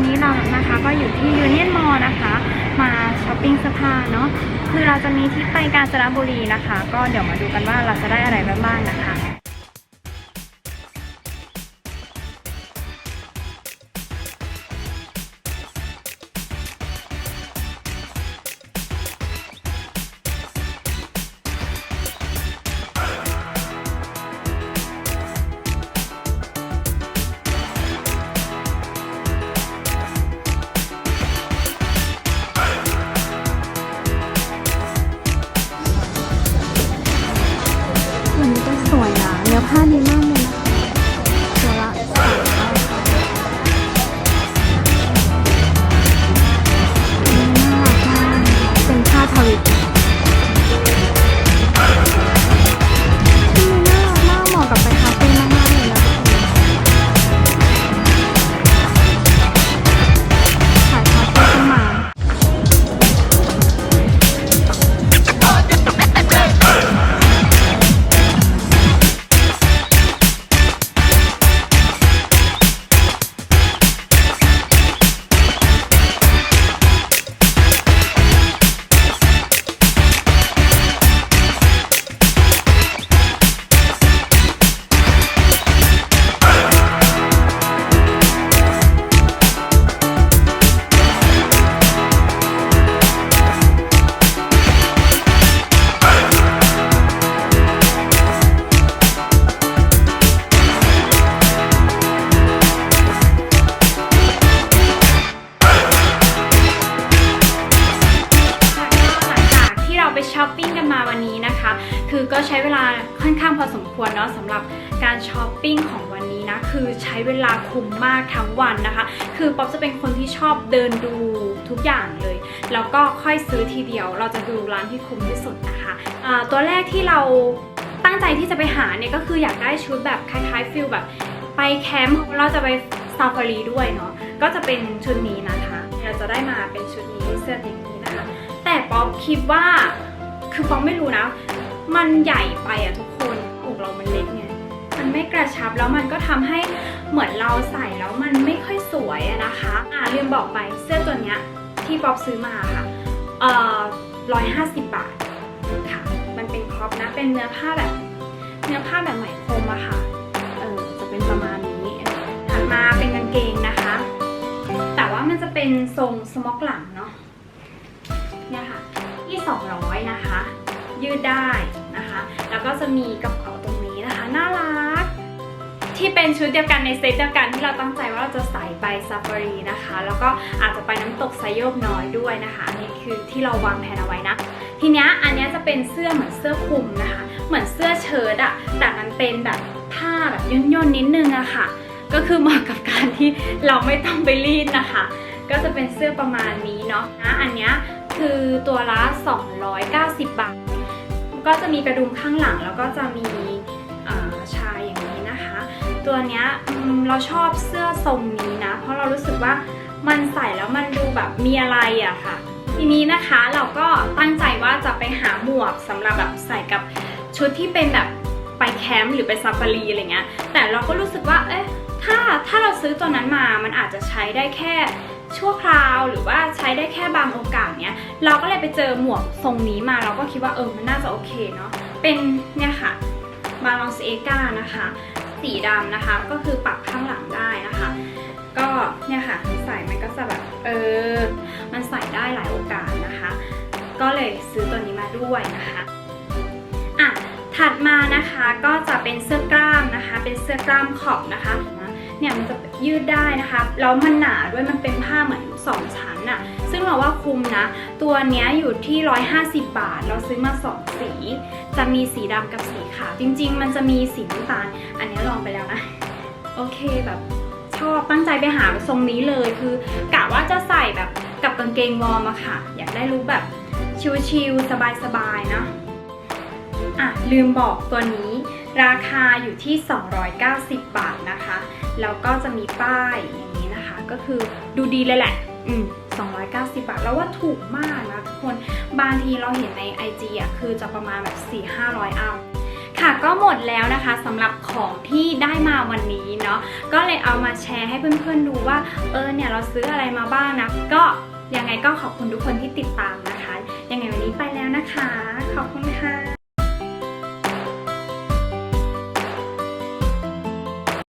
อนนี้เรานะคะก็อยู่ที่ยูเนียนมอลนะคะ มาช้อปปิ้งสื้าเนาะคือเราจะมีที่ไปกาญจนบุรีนะคะ ก็เดี๋ยวมาดูกันว่าเราจะได้อะไรบ้างนะคะ ช้อปปิ้งกันมาวันนี้นะคะ คือก็ใช้เวลาค่อนข้างพอสมควรเนาะสำหรับการช้อปปิ้งของวันนี้นะ คือใช้เวลาคุ้มมากทั้งวันนะคะ คือป๊อปจะเป็นคนที่ชอบเดินดูทุกอย่างเลย แล้วก็ค่อยซื้อทีเดียว เราจะดูร้านที่คุ้มที่สุดนะคะอ่าตัวแรกที่เราตั้งใจที่จะไปหาเนี่ยก็คืออยากได้ชุดแบบคล้ายๆฟิลแบบ ไปแคมป์เราจะไปซาฟารีด้วยเนาะ ก็จะเป็นชุดนี้นะคะ เราจะได้มาเป็นชุดนี้เสื้อติงนี้นะคะ แต่ป๊อปคิดว่า คือป๊อปไม่รู้นะ มันใหญ่ไปอะทุกคนอกเรามันเล็กไงมันไม่กระชับแล้วมันก็ทำให้เหมือนเราใส่แล้วมันไม่ค่อยสวยอะนะคะอ่าลืมบอกไปเสื้อตัวเนี้ยที่ป๊อปซื้อมาค่ะเอ่อร้อยห้าสิบบาทค่ะ มันเป็นครอปนะเป็นเนื้อผ้าแบบเนื้อผ้าแบบไหมพรมอะค่ะเออจะเป็นประมาณนี้ถัดมาเป็นกางเกงนะคะ แต่ว่ามันจะเป็นทรงสม็อกหลังเนาะเนี่ยค่ะที่ 200 นะคะ ยืดได้นะคะ แล้วก็จะมีกระเป๋าตรงนี้นะคะ น่ารัก ที่เป็นชุดเดียวกันในเซตเดียวกันที่เราตั้งใจว่าเราจะใส่ไปซาฟารีนะคะ แล้วก็อาจจะไปน้ำตกไซโยกน้อยด้วยนะคะอันนี้คือที่เราวางแผนเอาไว้นะ ทีเนี้ยอันนี้จะเป็นเสื้อเหมือนเสื้อคลุมนะคะ เหมือนเสื้อเชิ้ตอะแต่มันเป็นแบบผ้าแบบย่นๆนิดนึงอะค่ะ ก็คือเหมาะกับการที่เราไม่ต้องไปรีดนะคะ ก็จะเป็นเสื้อประมาณนี้เนาะนะอันเนี้ย คือตัวละ 290 บาท ก็จะมีกระดุมข้างหลังแล้วก็จะมีชายอย่างนี้นะคะ ตัวเนี้ยเราชอบเสื้อทรงนี้นะ เพราะเรารู้สึกว่ามันใส่แล้วมันดูแบบมีอะไรอะค่ะ ทีนี้นะคะเราก็ตั้งใจว่าจะไปหาหมวกสำหรับแบบใส่กับชุดที่เป็นแบบไปแคมป์หรือไปซาฟารีอะไรเงี้ย แต่เราก็รู้สึกว่า เอ๊ะ ถ้าถ้าเราซื้อตัวนั้นมา มันอาจจะใช้ได้แค่ ชั่วคราวหรือว่าใช้ได้แค่บางโอกาสเนี้ยเราก็เลยไปเจอหมวกทรงนี้มาเราก็คิดว่าเออมันน่าจะโอเคเนาะเป็นเนี่ยค่ะบาลองเอกานะคะสีดำนะคะก็คือปรับข้างหลังได้นะคะ ก็เนี่ยค่ะใส่มันก็จะแบบเออมันใส่ได้หลายโอกาสนะคะ ก็เลยซื้อตัวนี้มาด้วยนะคะอะถัดมานะคะก็จะเป็นเสื้อกล้ามนะคะ เป็นเสื้อกล้ามขอบนะคะ เนี่ยมันจะยืดได้นะคะแล้วมันหนาด้วยมันเป็นผ้าเหมือนสองชั้นอะซึ่งเราว่าคุ้มนะ ตัวเนี้ยอยู่ที่ 150 บาท เราซื้อมาสองสี จะมีสีดำกับสีขาวจริง ๆ มันจะมีสีน้ำตาล อันนี้ลองไปแล้วนะ โอเคแบบชอบตั้งใจไปหาทรงนี้เลยคือกะว่าจะใส่แบบกับกางเกงวอร์มอะค่ะ อยากได้รู้แบบชิลๆสบายๆเนาะอะลืมบอกตัวนี้ราคาอยู่ที่ 290 บาทนะคะ แล้วก็จะมีป้ายอย่างนี้นะคะ ก็คือดูดีเลยแหละ อืม290 บาท แล้วว่าถูกมากนะทุกคน บางทีเราเห็นใน IG อะคือจะประมาณแบบ 4-500เอาค่ะก็หมดแล้วนะคะสำหรับของที่ได้มาวันนี้เนาะก็เลยเอามาแชร์ให้เพื่อนๆดูว่า เออเนี่ยเราซื้ออะไรมาบ้างนะ ก็ยังไงก็ขอบคุณทุกคนที่ติดตามนะคะ ยังไงวันนี้ไปแล้วนะคะ ขอบคุณค่ะ